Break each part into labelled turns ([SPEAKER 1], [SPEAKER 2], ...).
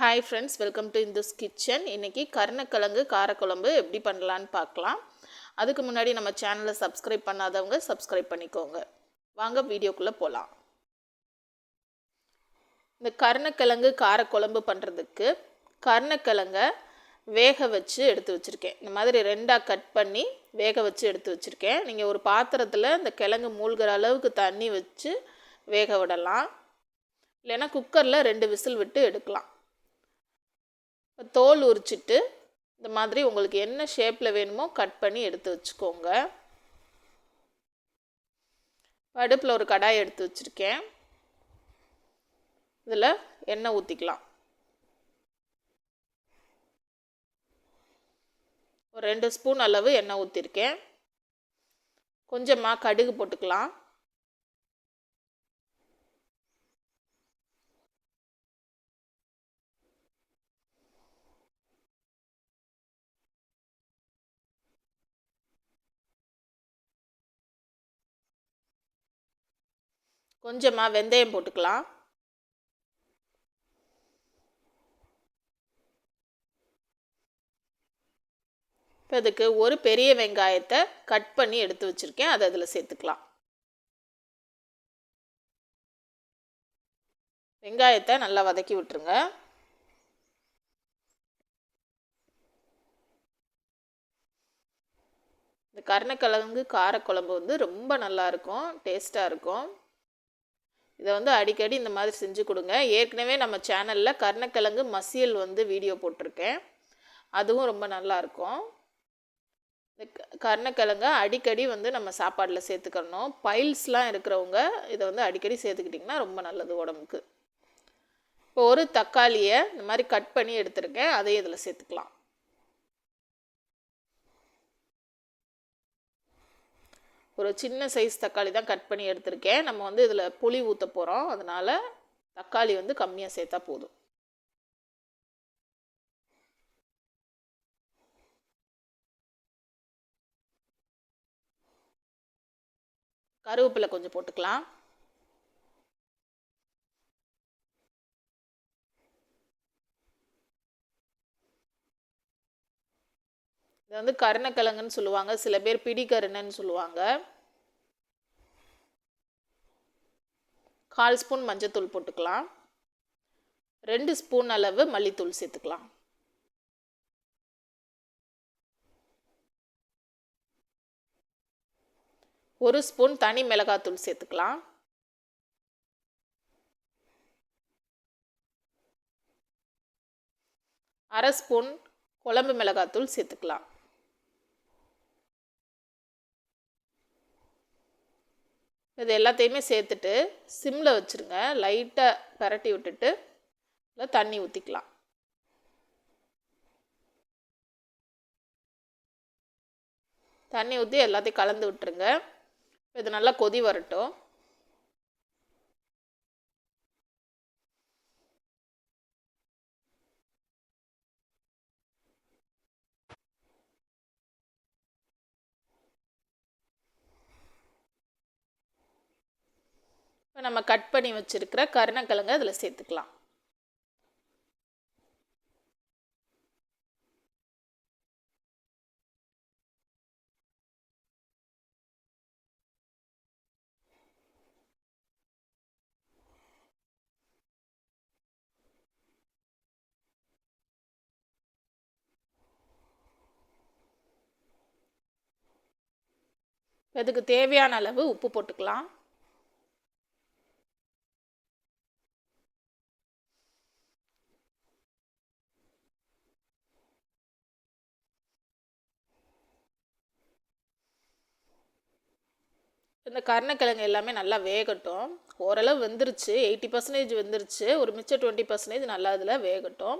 [SPEAKER 1] Hi friends welcome to Indhu's kitchen இன்றைக்கி கருணக்கிழங்கு காரக்குழம்பு எப்படி பண்ணலான்னு பார்க்கலாம். அதுக்கு முன்னாடி நம்ம சேனலை சப்ஸ்கிரைப் பண்ணாதவங்க சப்ஸ்கிரைப் பண்ணிக்கோங்க. வாங்க வீடியோக்குள்ளே போகலாம் இந்த கருணக்கிழங்கு காரக்குழம்பு பண்ணுறதுக்கு கருணக்கிழங்கை வேக வச்சு எடுத்து வச்சுருக்கேன். இந்த மாதிரி ரெண்டாக கட் பண்ணி வேக வச்சு எடுத்து வச்சுருக்கேன். நீங்கள் ஒரு பாத்திரத்தில் இந்த கிழங்கு மூழ்கிற அளவுக்கு தண்ணி வச்சு வேக விடலாம். இல்லைன்னா குக்கரில் ரெண்டு விசில் விட்டு எடுக்கலாம். தோல் உரிச்சிட்டு இந்த மாதிரி உங்களுக்கு என்ன ஷேப்பில் வேணுமோ கட் பண்ணி எடுத்து வச்சுக்கோங்க. அடுப்பில் ஒரு கடாய் எடுத்து வச்சுருக்கேன். இதில் எண்ணெய் ஊற்றிக்கலாம் ஒரு ரெண்டு ஸ்பூன் அளவு எண்ணெய் ஊற்றிருக்கேன் கொஞ்சமாக கடுகு போட்டுக்கலாம். கொஞ்சமாக வெந்தயம் போட்டுக்கலாம். இப்போ இதுக்கு ஒரு பெரிய வெங்காயத்தை கட் பண்ணி எடுத்து வச்சுருக்கேன். அதை அதில் சேர்த்துக்கலாம். வெங்காயத்தை நல்லா வதக்கி விட்டுருங்க. இந்த கருணக்கிழங்கு காரக்குழம்பு வந்து ரொம்ப நல்லாயிருக்கும் டேஸ்ட்டாக இருக்கும். இதை வந்து அடிக்கடி இந்த மாதிரி செஞ்சு கொடுங்க. ஏற்கனவே நம்ம சேனலில் கர்ணக்கிழங்கு மசியல் வந்து வீடியோ போட்டிருக்கேன். அதுவும் ரொம்ப நல்லாயிருக்கும் இந்த கருணக்கிழங்க அடிக்கடி வந்து நம்ம சாப்பாடில் சேர்த்துக்கணும். பைல்ஸ்லாம் இருக்கிறவங்க இதை வந்து அடிக்கடி சேர்த்துக்கிட்டிங்கன்னா ரொம்ப நல்லது உடம்புக்கு. இப்போ ஒரு தக்காளியை இந்த மாதிரி கட் பண்ணி எடுத்துருக்கேன். அதையும் இதில் சேர்த்துக்கலாம். ஒரு சின்ன சைஸ் தக்காளி தான் கட் பண்ணி எடுத்திருக்கேன். நம்ம வந்து இதில் புளி ஊற்ற போகிறோம் அதனால் தக்காளி வந்து கம்மியாக சேர்த்தா போதும். கருவேப்பிலை கொஞ்சம் போட்டுக்கலாம். இது வந்து கருணக்கிழங்குன்னு சொல்லுவாங்க சில பேர் பிடிக்கருணன்னு சொல்லுவாங்க. கால் ஸ்பூன் மஞ்சத்தூள் போட்டுக்கலாம். ரெண்டு ஸ்பூன் அளவு மல்லித்தூள் சேர்த்துக்கலாம். ஒரு ஸ்பூன் தனி மிளகாத்தூள் சேர்த்துக்கலாம். அரை ஸ்பூன் குழம்பு மிளகாத்தூள் சேர்த்துக்கலாம். இது எல்லாத்தையுமே சேர்த்துட்டு சிம்மில் வச்சுருங்க. லைட்டாக பரட்டி விட்டுட்டு இல்லை தண்ணி ஊற்றிக்கலாம் தண்ணி ஊற்றி எல்லாத்தையும் கலந்து விட்டுருங்க. இது நல்லா கொதி வரட்டும். இப்போ நம்ம கட் பண்ணி வச்சுருக்கிற கருணக்கிழங்கு அதில் சேர்த்துக்கலாம். இதுக்கு தேவையான அளவு உப்பு போட்டுக்கலாம். இந்த கருணக்கிழங்கு எல்லாமே நல்லா வேகட்டும். ஓரளவு வெந்துருச்சு. எயிட்டி பர்சன்டேஜ் வெந்துருச்சு. ஒரு மிச்சம் டுவெண்ட்டி பர்சன்டேஜ் நல்லா இதில் வேகட்டும்.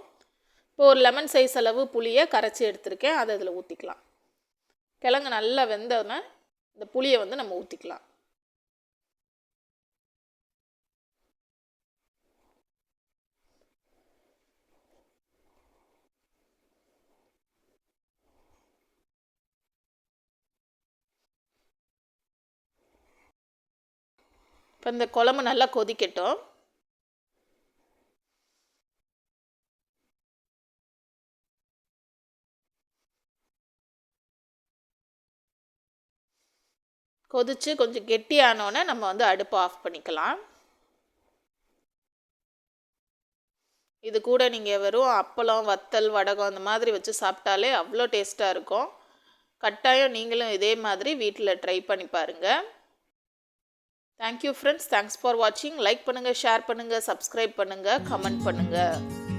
[SPEAKER 1] இப்போ ஒரு லெமன் சைஸ் அளவு புளியை கரைச்சி எடுத்திருக்கேன். அதை இதில் ஊற்றிக்கலாம் கிழங்கு நல்லா வெந்தோடனே இந்த புளியை வந்து நம்ம ஊற்றிக்கலாம் இப்போ இந்த குழம்பு நல்லா கொதிக்கட்டும். கொதித்து கொஞ்சம் கெட்டியானோன்னே நம்ம வந்து அடுப்பை ஆஃப் பண்ணிக்கலாம். இது கூட நீங்கள் வெறும் அப்பளம் வத்தல் வடகம் அந்த மாதிரி வச்சு சாப்பிட்டாலே அவ்வளோ டேஸ்ட்டாக இருக்கும். கட்டாயம் நீங்களும் இதே மாதிரி வீட்டில் ட்ரை பண்ணி பாருங்கள் thank you friends thanks for வாட்சிங் லைக் பண்ணுங்கள் ஷேர் பண்ணுங்கள் சப்ஸ்கிரைப் பண்ணுங்கள் கமெண்ட் பண்ணுங்கள்